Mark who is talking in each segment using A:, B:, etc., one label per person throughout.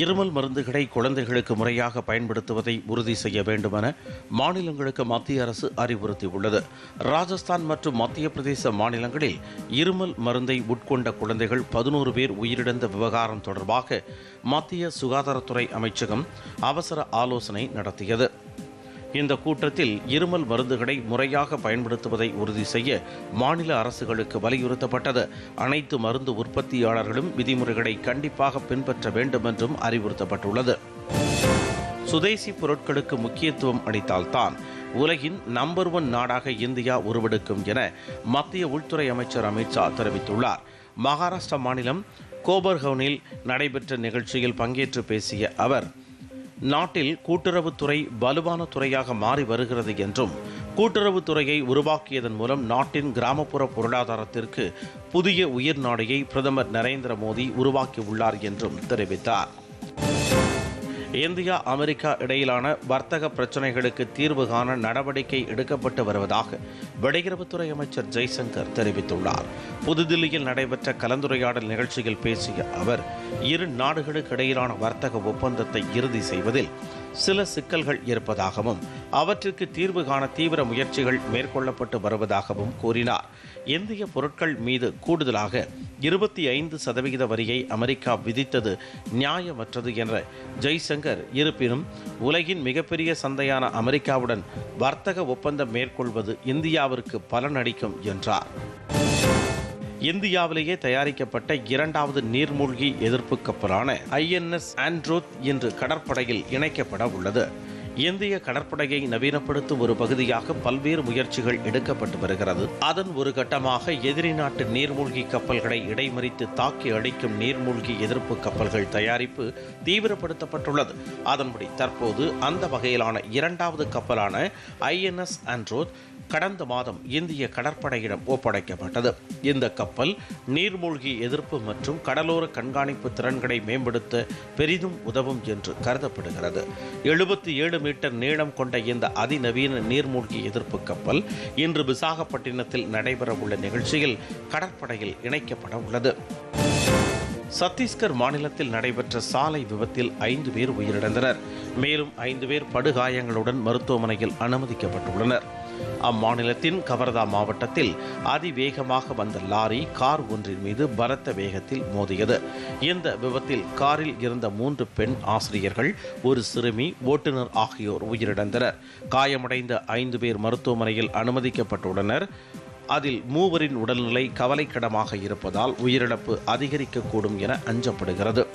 A: இருமல் மருந்துகளை குழந்தைகளுக்கு முறையாக பயன்படுத்துவதை உறுதி செய்ய வேண்டுமென மாநிலங்களுக்கு மத்திய அரசு அறிவுறுத்தியுள்ளது. ராஜஸ்தான் மற்றும் மத்திய பிரதேச மாநிலங்களில் இருமல் மருந்தை உட்கொண்ட குழந்தைகள் பதினோரு பேர் உயிரிழந்த விவகாரம் தொடர்பாக மத்திய சுகாதாரத்துறை அமைச்சகம் அவசர ஆலோசனை நடத்தியது. இந்த கூட்டத்தில் இருமல் மருந்துகளை முறையாக பயன்படுத்துவதை உறுதி செய்ய மாநில அரசுகளுக்கு வலியுறுத்தப்பட்டது. அனைத்து மருந்து உற்பத்தியாளர்களும் விதிமுறைகளை கண்டிப்பாக பின்பற்ற வேண்டும் என்றும் அறிவுறுத்தப்பட்டுள்ளது. சுதேசி பொருட்களுக்கு முக்கியத்துவம் அளித்தால்தான் உலகின் நம்பர் ஒன் நாடாக இந்தியா உருவெடுக்கும் என மத்திய உள்துறை அமைச்சர் அமித்ஷா தெரிவித்துள்ளார். மகாராஷ்டிரா மாநிலம் கோபர்கவுனில் நடைபெற்ற நிகழ்ச்சியில் பங்கேற்று பேசிய அவர் நாட்டில் கூட்டுறவுத்துறை வலுவான துறையாக மாறி வருகிறது என்றும் கூட்டுறவுத்துறையை உருவாக்கியதன் மூலம் நாட்டின் கிராமப்புற பொருளாதாரத்திற்கு புதிய உயிர் நாடையை பிரதமர் நரேந்திர மோடி உருவாக்கியுள்ளார் என்றும் தெரிவித்தார். இந்தியா அமெரிக்கா இடையிலான வர்த்தக பிரச்சினைகளுக்கு தீர்வு காண நடவடிக்கை எடுக்கப்பட்டு வருவதாக வெளியுறவுத்துறை அமைச்சர் ஜெய்சங்கர் தெரிவித்துள்ளார். புதுதில்லியில் நடைபெற்ற கலந்துரையாடல் நிகழ்ச்சியில் பேசிய அவர் இரு நாடுகளுக்கு இடையிலான வர்த்தக ஒப்பந்தத்தை இறுதி செய்வதில் சில சிக்கல்கள் இருப்பதாகவும் அவற்றிற்கு தீர்வு காண தீவிர முயற்சிகள் மேற்கொள்ளப்பட்டு வருவதாகவும் கூறினார். இந்திய பொருட்கள் மீது கூடுதலாக இருபத்தி ஐந்து சதவிகித வரியை அமெரிக்கா விதித்தது நியாயமற்றது என்ற ஜெய்சங்கர் இருப்பினும் உலகின் மிகப்பெரிய சந்தையான அமெரிக்காவுடன் வர்த்தக ஒப்பந்தம் மேற்கொள்வது இந்தியாவிற்கு பலனளிக்கும் என்றார். இந்தியாவிலேயே தயாரிக்கப்பட்ட இரண்டாவது நீர்மூழ்கி எதிர்ப்பு கப்பலான ஐஎன்எஸ் ஆண்ட்ரோத் இன்று கடற்படையில் இணைக்கப்பட உள்ளது. இந்திய கடற்படையை நவீனப்படுத்தும் ஒரு பகுதியாக பல்வேறு முயற்சிகள் எடுக்கப்பட்டு வருகிறது. அதன் ஒரு கட்டமாக எதிரி நாட்டு நீர்மூழ்கி கப்பல்களை இடைமறித்து தாக்கி அடிக்கும் நீர்மூழ்கி எதிர்ப்பு கப்பல்கள் தயாரிப்பு தீவிரப்படுத்தப்பட்டுள்ளது. அதன்படி தற்போது அந்த வகையிலான இரண்டாவது கப்பலான ஐஎன்எஸ் அண்ட்ரோத் கடந்த மாதம் இந்திய கடற்படையிடம் ஒப்படைக்கப்பட்டது. இந்த கப்பல் நீர்மூழ்கி எதிர்ப்பு மற்றும் கடலோர கண்காணிப்பு திறன்களை மேம்படுத்த பெரிதும் உதவும் என்று கருதப்படுகிறது. எழுபத்தி ஏழு மீட்டர் நீளம் கொண்ட இந்த அதிநவீன நீர்மூழ்கி எதிர்ப்பு கப்பல் இன்று விசாகப்பட்டினத்தில் நடைபெறவுள்ள நிகழ்ச்சியில் கடற்படையில் இணைக்கப்பட உள்ளது. சத்தீஸ்கர் மாநிலத்தில் நடைபெற்ற சாலை விபத்தில் ஐந்து பேர் உயிரிழந்தனர். மேலும் ஐந்து பேர் படுகாயங்களுடன் மருத்துவமனையில் அனுமதிக்கப்பட்டுள்ளனர். அம்மாநிலத்தின் கவர்தா மாவட்டத்தில் அதிவேகமாக வந்த லாரி கார் ஒன்றின் மீது பலத்த வேகத்தில் மோதியது. இந்த விபத்தில் காரில் இருந்த மூன்று பெண் ஆசிரியர்கள் ஒரு சிறுமி ஓட்டுநர் ஆகியோர் உயிரிழந்தனர். காயமடைந்த ஐந்து பேர் மருத்துவமனையில் அனுமதிக்கப்பட்டுள்ளனர். அதில் மூவரின் உடல்நிலை கவலைக்கிடமாக இருப்பதால் உயிரிழப்பு அதிகரிக்கக்கூடும் என அஞ்சப்படுகிறது.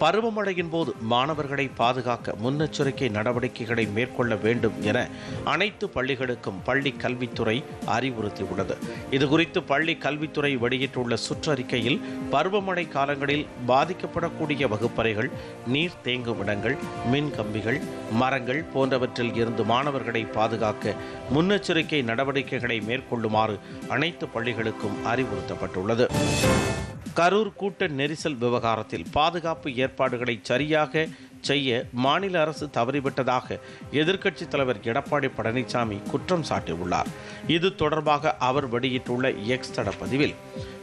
A: பருவமழையின் போது மாணவர்களை பாதுகாக்க முன்னெச்சரிக்கை நடவடிக்கைகளை மேற்கொள்ள வேண்டும் என அனைத்து பள்ளிகளுக்கும் பள்ளி கல்வித்துறை அறிவுறுத்தியுள்ளது. இதுகுறித்து பள்ளி கல்வித்துறை வெளியிட்டுள்ள சுற்றறிக்கையில் பருவமழை காலங்களில் பாதிக்கப்படக்கூடிய வகுப்பறைகள் நீர் தேங்கும் இடங்கள் மின் கம்பிகள் மரங்கள் போன்றவற்றில் இருந்து மாணவர்களை பாதுகாக்க முன்னெச்சரிக்கை நடவடிக்கைகளை மேற்கொள்ளுமாறு அனைத்து பள்ளிகளுக்கும் அறிவுறுத்தப்பட்டுள்ளது. கரூர் கூட்ட நெரிசல் விவகாரத்தில் பாதுகாப்பு ஏற்பாடுகளை சரியாக செய்ய மாநில அரசு தவறிவிட்டதாக எதிர்க்கட்சித் தலைவர் எடப்பாடி பழனிசாமி குற்றம் சாட்டியுள்ளார். இது தொடர்பாக அவர் வெளியிட்டுள்ள எக்ஸ் தட பதிவில்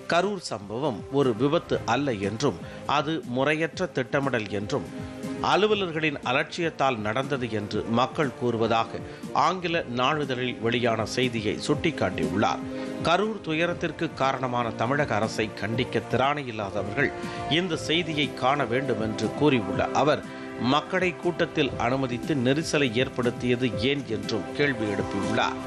A: கரூர் சம்பவம் ஒரு விபத்து அல்ல என்றும் அது முறையற்ற திட்டமிடல் என்றும் அலுவலர்களின் அலட்சியத்தால் நடந்தது என்று மக்கள் கூறுவதாக ஆங்கில நாளிதழில் வெளியான செய்தியை சுட்டிக்காட்டியுள்ளார். கரூர் துயரத்திற்கு காரணமான தமிழக அரசை கண்டிக்க திராணியில்லாதவர்கள் இந்த செய்தியை காண வேண்டும் என்று கூறியுள்ள அவர் மக்களை கூட்டத்தில் அனுமதித்து நெரிசலை ஏற்படுத்தியது ஏன் என்றும் கேள்வி எழுப்பியுள்ளார்.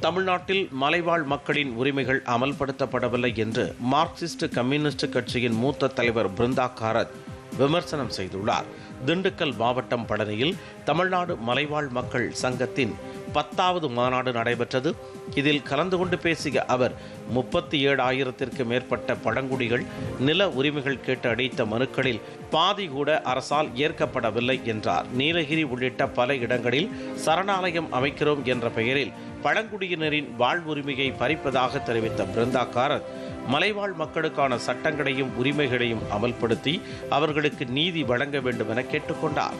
A: தமிழ்நாட்டில் மலைவாழ் மக்களின் உரிமைகள் அமல்படுத்தப்படவில்லை என்று மார்க்சிஸ்ட் கம்யூனிஸ்ட் கட்சியின் மூத்த தலைவர் பிருந்தா காரத் விமர்சனம் செய்துள்ளார். திண்டுக்கல் மாவட்டம் பழனியில் தமிழ்நாடு மலைவாழ் மக்கள் சங்கத்தின் பத்தாவது மாநாடு நடைபெற்றது. இதில் கலந்து கொண்டு பேசிய அவர் முப்பத்தி ஏழு ஆயிரத்திற்கு மேற்பட்ட பழங்குடிகள் நில உரிமைகள் கேட்டு அடித்த மனுக்களில் பாதி கூட அரசால் ஏற்கப்படவில்லை என்றார். நீலகிரி உள்ளிட்ட பல இடங்களில் சரணாலயம் அமைக்கிறோம் என்ற பெயரில் பழங்குடியினரின் வாழ்வுரிமையை பறிப்பதாக தெரிவித்த பிருந்தா காரத் மலைவாழ் மக்களுக்கான சட்டங்களையும் உரிமைகளையும் அமல்படுத்தி அவர்களுக்கு நீதி வழங்க வேண்டும் என கேட்டுக்கொண்டார்.